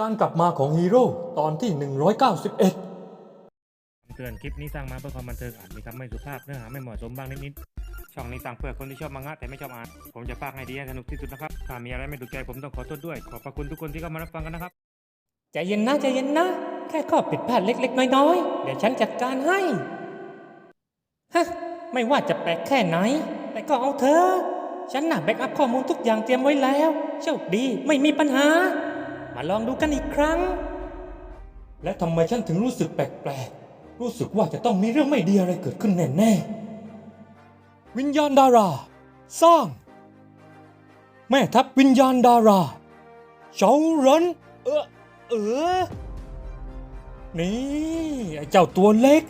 การกลับมาของฮีโร่ตอนที่ 191เตือนคลิปนี้สร้างมาเพื่อความบันเทิงอาจมีคำไม่สุภาพเนื้อหาไม่เหมาะสมบ้างนิดๆช่องนี้สร้างเพื่อคนที่ชอบมังงะแต่ไม่ชอบอ่าน ผมจะพากให้ดีให้สนุกที่สุดนะครับ ถ้ามีอะไรไม่ถูกใจผมต้องขอโทษด้วย ขอบพระคุณทุกคนที่เข้ามารับฟังกันนะครับ ใจเย็นนะใจเย็นนะ แค่ข้อผิดพลาดเล็ก ๆ น้อยๆ เดี๋ยวฉันจัดการให้ ฮะ ไม่ว่าจะแปลกแค่ไหน แต่ก็เอาเธอะฉันน่ะแบ็กอัพข้อมูลทุกอย่างเตรียมไว้แล้ว โชคดีไม่มีปัญหา มาลองดูกันอีกครั้ง และทำไมฉันถึงรู้สึกแปลกๆ รู้สึกว่าจะต้องมีเรื่องไม่ดีอะไรเกิดขึ้นแน่ๆ วิญญาณดารา สร้าง แม่ทัพวิญญาณดาราเฉารนเออเออ นี่ไอ้เจ้าตัวเล็ก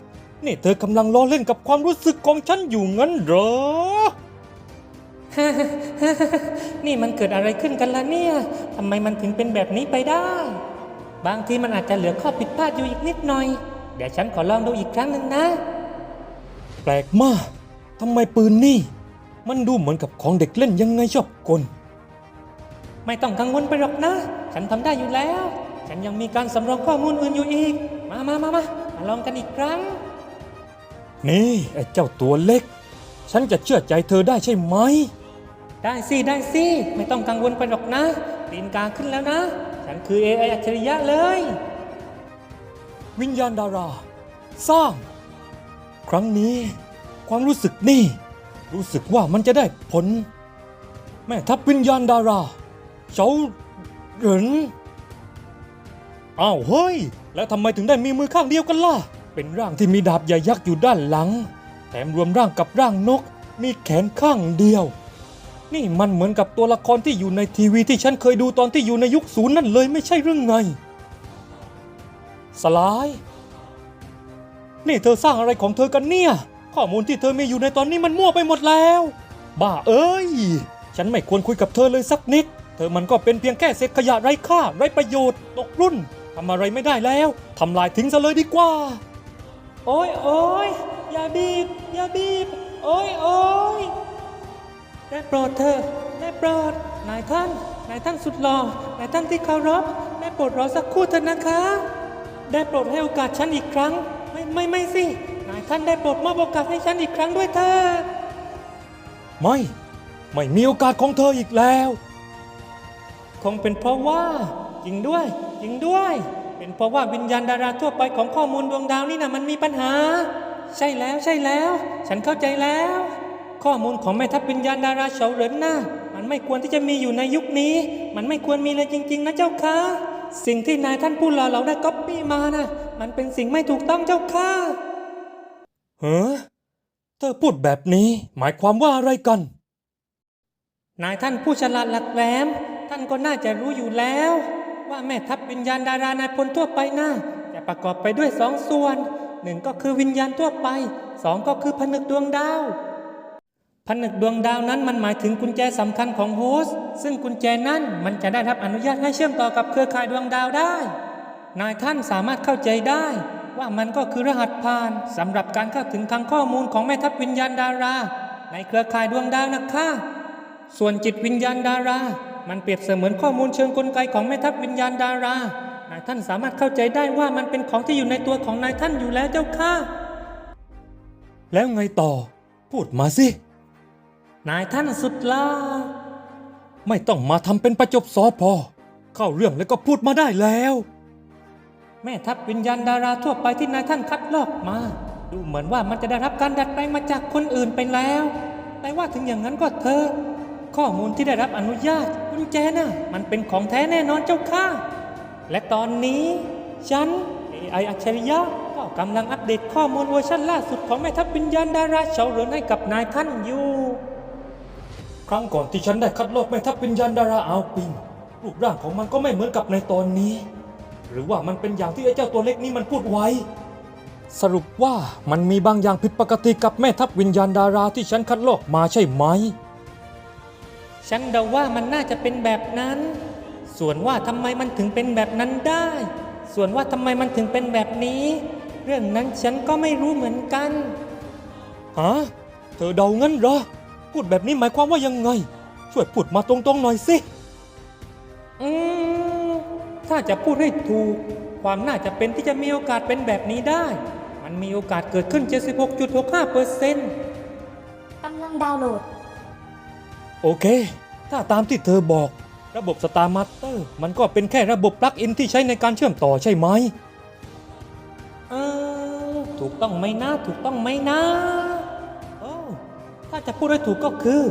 นี่เธอกำลังล้อเล่นกับความรู้สึกของฉันอยู่งั้นเหรอ นี่มันเกิดอะไรขึ้นกันล่ะเนี่ยทำไมมันถึงเป็นแบบนี้ไปได้ บางทีมันอาจจะเหลือข้อผิดพลาดอยู่อีกนิดหน่อย เดี๋ยวฉันขอลองดูอีกครั้งหนึ่งนะ แปลกมากทำไมปืนนี่ มันดูเหมือนกับของเด็กเล่นยังไงชอบกลไม่ต้องกังวลไปหรอกนะ ฉันทำได้อยู่แล้ว ฉันยังมีการสำรองข้อมูลอื่นอยู่อีก มามามามามาลองกันอีกครั้ง นี่ไอ้เจ้าตัวเล็ก ฉันจะเชื่อใจเธอได้ใช่ไหม ได้สิได้สิไม่ต้องกังวลไปหรอกนะตีนกาขึ้นแล้วนะ ฉันคือ AI อัจฉริยะเลย วิญญาณดารา สร้าง ครั้งนี้ ความรู้สึกนี่ รู้สึกว่ามันจะได้ผล แม่ทัพวิญญาณดาราเฉาเหรินอ้าวเฮ้ย แล้วทำไมถึงได้มีมือข้างเดียวกันล่ะ เป็นร่างที่มีดาบใหญ่ยักษ์อยู่ด้านหลัง แถมรวมร่างกับร่างนก มีแขนข้างเดียว นี่มันเหมือนกับตัวละครที่อยู่ในทีวีที่ฉันเคยดูตอนที่อยู่ในยุคศูนย์นั่นเลยไม่ใช่เรื่องไง สลาย นี่เธอสร้างอะไรของเธอกันเนี่ย ข้อมูลที่เธอมีอยู่ในตอนนี้มันมั่วไปหมดแล้ว บ้าเอ้ย ฉันไม่ควรคุยกับเธอเลยสักนิด เธอมันก็เป็นเพียงแค่เศษขยะไร้ค่าไร้ประโยชน์ตกรุ่นทำอะไรไม่ได้แล้วทำลายทิ้งซะเลยดีกว่า โอ้ยโอ้ยอย่าบีบ อย่าบีบ โอ้ยโอ้ย ได้โปรดเธอะได้โปรดนายท่านนายท่านสุดหล่อนายท่านที่เคารพได้โปรดรอสักครู่เถอะนะคะ ได้โปรดให้โอกาสฉันอีกครั้ง ไม่ไม่ไม่สินายท่านได้โปรดมอบโอกาสให้ฉันอีกครั้งด้วยเถอะไม่ ไม่มีโอกาสของเธออีกแล้ว คงเป็นเพราะว่าจริงด้วยจริงด้วย เป็นเพราะว่าวิญญาณดาราทั่วไปของข้อมูลดวงดาวนี่นะมันมีปัญหา ใช่แล้วใช่แล้ว ฉันเข้าใจแล้ว ข้อมูลของแม่ทัพวิญญาณดาราเฉาเหรินน่ะมันไม่ควรที่จะมีอยู่ในยุคนี้ มันไม่ควรมีเลยจริง ๆ นะเจ้าค่ะ สิ่งที่นายท่านผู้หล่อเราได้ก๊อปปี้มานะมันเป็นสิ่งไม่ถูกต้องเจ้าค่ะเฮ้อเธอพูดแบบนี้หมายความว่าอะไรกัน นายท่านผู้ฉลาดหลักแหลม ท่านก็น่าจะรู้อยู่แล้ว ว่าแม่ทัพวิญญาณดารานายพลทั่วไปน่ะจะประกอบไปด้วยสองส่วนหนึ่งก็คือวิญญาณทั่วไปสองก็คือผนึกดวงดาว ผนึกดวงดาวนั้นมันหมายถึงกุญแจสำคัญของโฮสต์ซึ่งกุญแจนั้นมันจะได้รับอนุญาตให้เชื่อมต่อกับเครือข่ายดวงดาวได้ นายท่านสามารถเข้าใจได้ ว่ามันก็คือรหัสผ่านสำหรับการเข้าถึงทางข้อมูลของแม่ทัพวิญญาณดารา ในเครือข่ายดวงดาวนะคะส่วนจิตวิญญาณดารา มันเปรียบเสมือนข้อมูลเชิงกลไกของแม่ทัพวิญญาณดารานายท่านสามารถเข้าใจได้ว่ามันเป็นของที่อยู่ในตัวของนายท่านอยู่แล้วเจ้าค่ะ แล้วไงต่อ พูดมาสิ นายท่านสุดล่าไม่ต้องมาทำเป็นประจบสอพอ เข้าเรื่องแล้วก็พูดมาได้แล้ว แม่ทัพวิญญาณดาราทั่วไปที่นายท่านคัดลอกมา ดูเหมือนว่ามันจะได้รับการดัดแปลงมาจากคนอื่นไปแล้ว แต่ว่าถึงอย่างนั้นก็เถอะข้อมูลที่ได้รับอนุญาตกุญแจน่ะมันเป็นของแท้แน่นอนเจ้าค่ะ และตอนนี้ฉัน AI อัจฉริยะก็กำลังอัปเดตข้อมูลเวอร์ชันล่าสุดของแม่ทัพวิญญาณดาราเฉาเหรินให้กับนายท่านอยู่ รั้งก่อนที่ฉันได้คัดลอกแม่ทัพวิญญาณดาราอัลปิงรูปร่างของมันก็ไม่เหมือนกับในตอนนี้ หรือว่ามันเป็นอย่างที่ไอ้เจ้าตัวเล็กนี้มันพูดไว้ สรุปว่ามันมีบางอย่างผิดปกติกับแม่ทัพวิญญาณดาราที่ฉันคัดลอกมาใช่ไหม ฉันเดาว่ามันน่าจะเป็นแบบนั้น ส่วนว่าทำไมมันถึงเป็นแบบนั้นได้ ส่วนว่าทำไมมันถึงเป็นแบบนี้ เรื่องนั้นฉันก็ไม่รู้เหมือนกันฮะเธอเดางั้นเหรอ พูดแบบนี้หมายความว่ายังไง ช่วยพูดมาตรงๆหน่อยสิ อืมถถ้าจะพูดให้ถูก ความน่าจะเป็นที่จะมีโอกาสเป็นแบบนี้ได้ มันมีโอกาสเกิดขึ้น 76.65เปอร์เซ็นต์กำลังดาวน์โหลด โอเค ถ้าตามที่เธอบอก ระบบ Star Master มันก็เป็นแค่ระบบปลั๊กอินที่ใช้ในการเชื่อมต่อใช่ไหมเออถูกต้องไหมนะ ถูกต้องไหมนะโอ้ ถ้าจะพูดให้ถูกก็คือ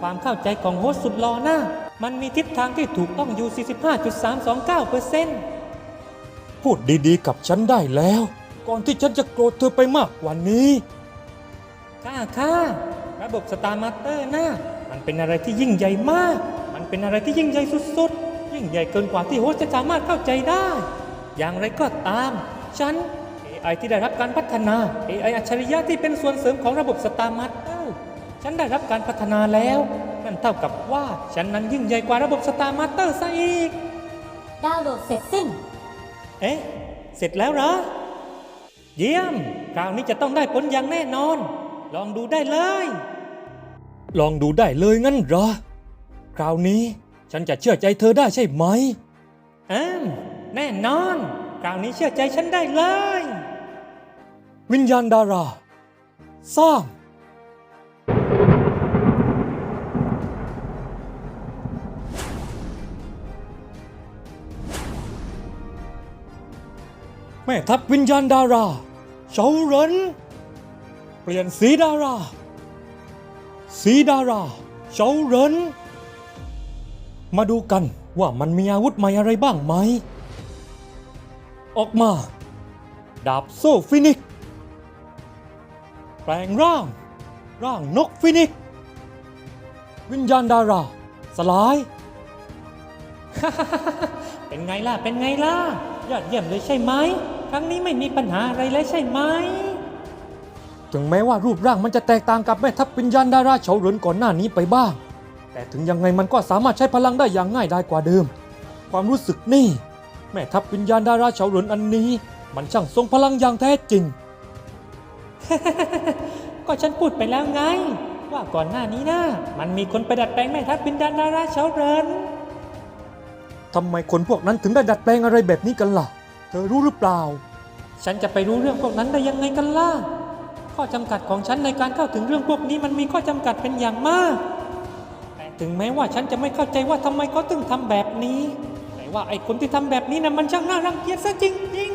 ความเข้าใจของโฮสต์สุดหล่อนะมันมีทิศทางที่ถูกต้องอยู่ 45.329เปอร์เซ็นต์พูดดีๆ กับฉันได้แล้ว ก่อนที่ฉันจะโกรธเธอไปมากกว่านี้ค่าค่าระบบสตาร์มาสเตอร์นะมันเป็นอะไรที่ยิ่งใหญ่มาก มันเป็นอะไรที่ยิ่งใหญ่สุดๆ ยิ่งใหญ่เกินกว่าที่โฮสต์จะสามารถเข้าใจได้ อย่างไรก็ตาม ฉัน AI ที่ได้รับการพัฒนา AI อัจฉริยะที่เป็นส่วนเสริมของระบบสตาร์มาสเตอร์ ฉันได้รับการพัฒนาแล้ว นั่นเท่ากับว่าฉันนั้นยิ่งใหญ่กว่าระบบสตาร์มาสเตอร์ซะอีก ดาวน์โหลดเสร็จสิ้น เอ๊ะ เสร็จแล้วเหรอ เยี่ยม คราวนี้จะต้องได้ผลอย่างแน่นอน ลองดูได้เลย ลองดูได้เลยงั้นเหรอ คราวนี้ฉันจะเชื่อใจเธอได้ใช่ไหมอืมแน่นอน คราวนี้เชื่อใจฉันได้เลย วิญญาณดารา สร้าง แม่ทัพวิญญาณดาราเฉาเหรินเปลี่ยนสีดารา สีดาราเฉาเหรินมาดูกันว่ามันมีอาวุธใหม่อะไรบ้างไหม ออกมา ดาบโซ่ฟินิก แปลงร่าง ร่างนกฟินิก วิญญาณดารา สลาย เป็นไงล่ะ เป็นไงล่ะ ยอดเยี่ยมเลยใช่ไหม ครั้งนี้ไม่มีปัญหาอะไรเลยใช่ไหม ถึงแม้ว่ารูปร่างมันจะแตกต่างกับแม่ทัพวิญญาณดาราเฉาเหรินก่อนหน้านี้ไปบ้าง แต่ถึงยังไงมันก็สามารถใช้พลังได้อย่างง่ายได้กว่าเดิม ความรู้สึกนี่ แม่ทัพวิญญาณดาราเฉาเหรินอันนี้ มันช่างทรงพลังอย่างแท้จริง ก็ฉันพูดไปแล้วไง ว่าก่อนหน้านี้นะมันมีคนไปดัดแปลงแม่ทัพบินดาดาราเฉาเรินทำไมคนพวกนั้นถึงได้ดัดแปลงอะไรแบบนี้กันล่ะเธอรู้หรือเปล่า ฉันจะไปรู้เรื่องพวกนั้นได้ยังไงกันล่ะ ข้อจำกัดของฉันในการเข้าถึงเรื่องพวกนี้มันมีข้อจำกัดเป็นอย่างมากแต่ถึงแม้ว่าฉันจะไม่เข้าใจว่าทำไมเขาถึงทำแบบนี้ แต่ว่าไอ้คนที่ทำแบบนี้นะมันช่างน่ารังเกียจซะจริง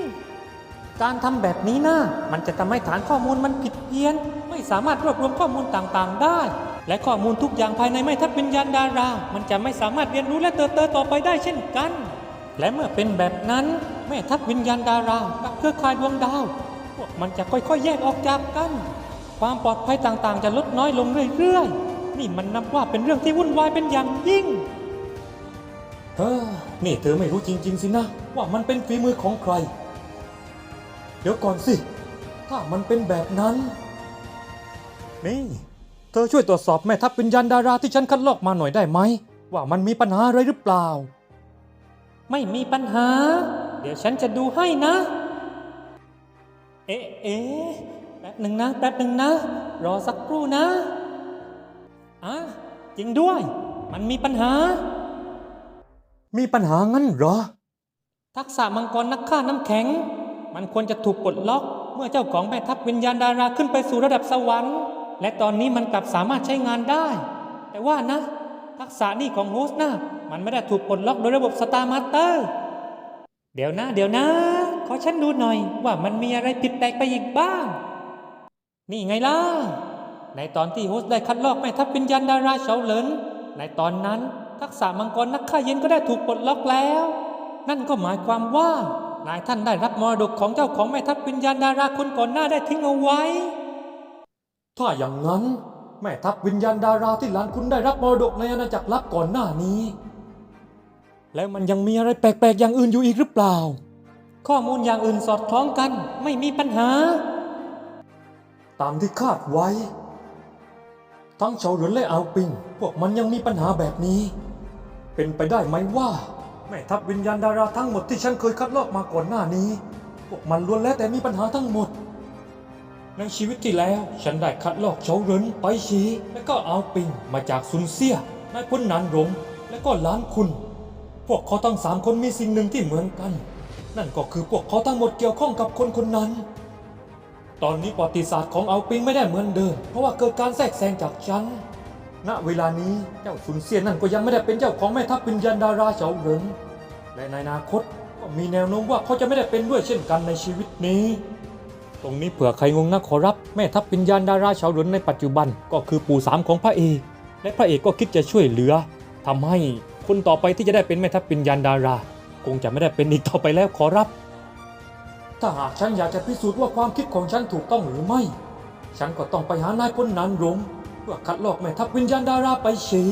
ๆ การทำแบบนี้นะมันจะทำให้ฐานข้อมูลมันผิดเพี้ยน ไม่สามารถรวบรวมข้อมูลต่างๆ ได้ และข้อมูลทุกอย่างภายในไม่ทับวิญญาณดารา มันจะไม่สามารถเรียนรู้และเติบโตต่อไปได้เช่นกัน และเมื่อเป็นแบบนั้น แม่ทัพวิญญาณดารากับเครือข่ายดวงดาวพวกมันจะค่อยๆ แยกออกจากกัน ความปลอดภัยต่างๆ จะลดน้อยลงเรื่อยๆ นี่มันนับว่าเป็นเรื่องที่วุ่นวายเป็นอย่างยิ่งเฮ้อนี่เธอไม่รู้จริง ๆ สินะ ว่ามันเป็นฝีมือของใคร เดี๋ยวก่อนสิ ถ้ามันเป็นแบบนั้น นี่ เธอช่วยตรวจสอบแม่ทัพวิญญาณดาราที่ฉันคัดลอกมาหน่อยได้ไหม ว่ามันมีปัญหาอะไรหรือเปล่า ไม่มีปัญหา เดี๋ยวฉันจะดูให้นะ เอ๊ะเอ๊ะแป๊บหนึ่งนะ แป๊บหนึ่งนะ รอสักครู่นะอะจริงด้วย มันมีปัญหา มีปัญหางั้นเหรอ ทักษะมังกรนักฆ่าน้ำแข็ง มันควรจะถูกปลดล็อก เมื่อเจ้าของแม่ทัพวิญญาณดาราขึ้นไปสู่ระดับสวรรค์ และตอนนี้มันกลับสามารถใช้งานได้ แต่ว่านะ ทักษะนี่ของโฮสต์นะมันไม่ได้ถูกปลดล็อกโดยระบบสตาร์มาสเตอร์ เดี๋ยวนะ เดี๋ยวนะ ขอฉันดูหน่อย ว่ามันมีอะไรผิดแปลกไปอีกบ้าง นี่ไงล่ะ ในตอนที่โฮสได้คัดลอกแม่ทัพวิญญาณดาราเฉาเหลินในตอนนั้นทักษะมังกรนักฆ่าเย็นก็ได้ถูกปลดล็อกแล้ว นั่นก็หมายความว่านายท่านได้รับมรดกของเจ้าของแม่ทัพวิญญาณดาราคนก่อนหน้าได้ทิ้งเอาไว้ ถ้าอย่างนั้น แม่ทัพวิญญาณดาราที่หลานคุณได้รับมรดกในอาณาจักรลับก่อนหน้านี้ แล้วมันยังมีอะไรแปลกๆอย่างอื่นอยู่อีกหรือเปล่า ข้อมูลอย่างอื่นสอดคล้องกันไม่มีปัญหา ตามที่คาดไว้ ทั้งเฉาเหรินและอาวปิง พวกมันยังมีปัญหาแบบนี้ เป็นไปได้ไหมว่า แม่ทัพวิญญาณดาราทั้งหมดที่ฉันเคยคัดลอกมาก่อนหน้านี้ พวกมันล้วนแล้วแต่มีปัญหาทั้งหมด ในชีวิตที่แล้ว ฉันได้คัดลอกเฉาเหรินไปชีและก็เอาปิงมาจากซุนเซียนายพลนานหลงและก็ล้านคุณ พวกเขาทั้งสามคนมีสิ่งหนึ่งที่เหมือนกัน นั่นก็คือพวกเขาทั้งหมดเกี่ยวข้องกับคนคนนั้น ตอนนี้ประวัติศาสตร์ของเอาปิงไม่ได้เหมือนเดิม เพราะว่าเกิดการแทรกแซงจากฉัน ณ เวลานี้เจ้าสุนเซียนนั่นก็ยังไม่ได้เป็นเจ้าของแม่ทัพวิญญาดาราเฉาเหรินและในอนาคตก็มีแนวโน้มว่าเขาจะไม่ได้เป็นด้วยเช่นกันในชีวิตนี้ ตรงนี้เผื่อใครงงนะขอรับ แม่ทัพวิญญาดาราเฉาเหรินในปัจจุบันก็คือปู่สามของพระเอกและพระเอกก็คิดจะช่วยเหลือทำให้ คนต่อไปที่จะได้เป็นแม่ทัพวิญญาณดารา คงจะไม่ได้เป็นอีกต่อไปแล้วขอรับ ถ้าหากฉันอยากจะพิสูจน์ว่าความคิดของฉันถูกต้องหรือไม่ ฉันก็ต้องไปหานายพลนันรงเพื่อคัดลอกแม่ทัพวิญญาณดาราไปฉี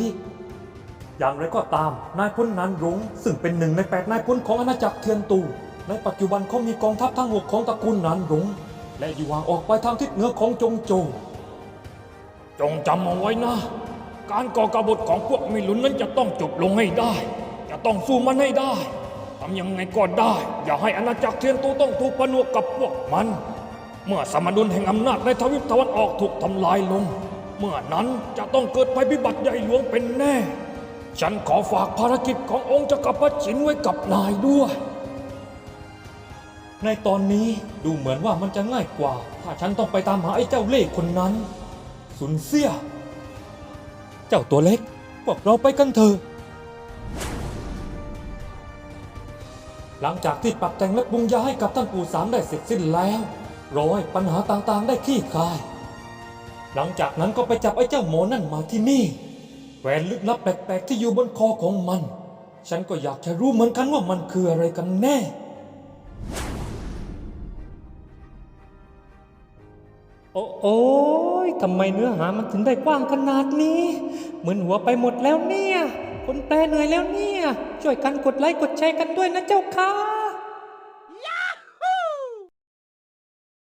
อย่างไรก็ตามนายพลนันรงซึ่งเป็นหนึ่งในแปดนายพลของอาณาจักรเทียนตูในปัจจุบันเขามีกองทัพทั้งหกของตระกูลนันรงและอยู่ห่างออกไปทางทิศเหนือของจงโจวจงจำเอาไว้นะ การก่อกบฏของพวกมิลุนนั้นจะต้องจบลงให้ได้ จะต้องสู้มันให้ได้ทำยังไงก็ได้ อย่าให้อาณาจักรเทียนตูต้องถูกผนวกกับพวกมัน เมื่อสมดุลแห่งอำนาจในทวิปตะวันออกถูกทำลายลง เมื่อนั้นจะต้องเกิดภัยพิบัติใหญ่หลวงเป็นแน่ ฉันขอฝากภารกิจขององค์จักรพรรดิฉินไว้กับนายด้วย ในตอนนี้ดูเหมือนว่ามันจะง่ายกว่า ถ้าฉันต้องไปตามหาไอ้เจ้าเล่ห์คนนั้น สุนเสีย เจ้าตัวเล็กพวกเราไปกันเถอะ หลังจากที่ปรับแต่งและปรุงยาให้กับท่านปู่สามได้เสร็จสิ้นแล้วรอให้ปัญหาต่างๆ ได้คลี่คลาย หลังจากนั้นก็ไปจับไอ้เจ้าหมอนั่นมาที่นี่แหวนลึกลับแปลกๆที่อยู่บนคอของมัน ฉันก็อยากจะรู้เหมือนกันว่ามันคืออะไรกันแน่ โอ้โอ้ ยทำไมเนื้อหามันถึงได้กว้างขนาดนี้ เหมือนหัวไปหมดแล้วเนี่ย คนแปลเหนื่อยแล้วเนี่ย ช่วยกันกดไลค์กดแชร์กันด้วยนะเจ้าค่ะ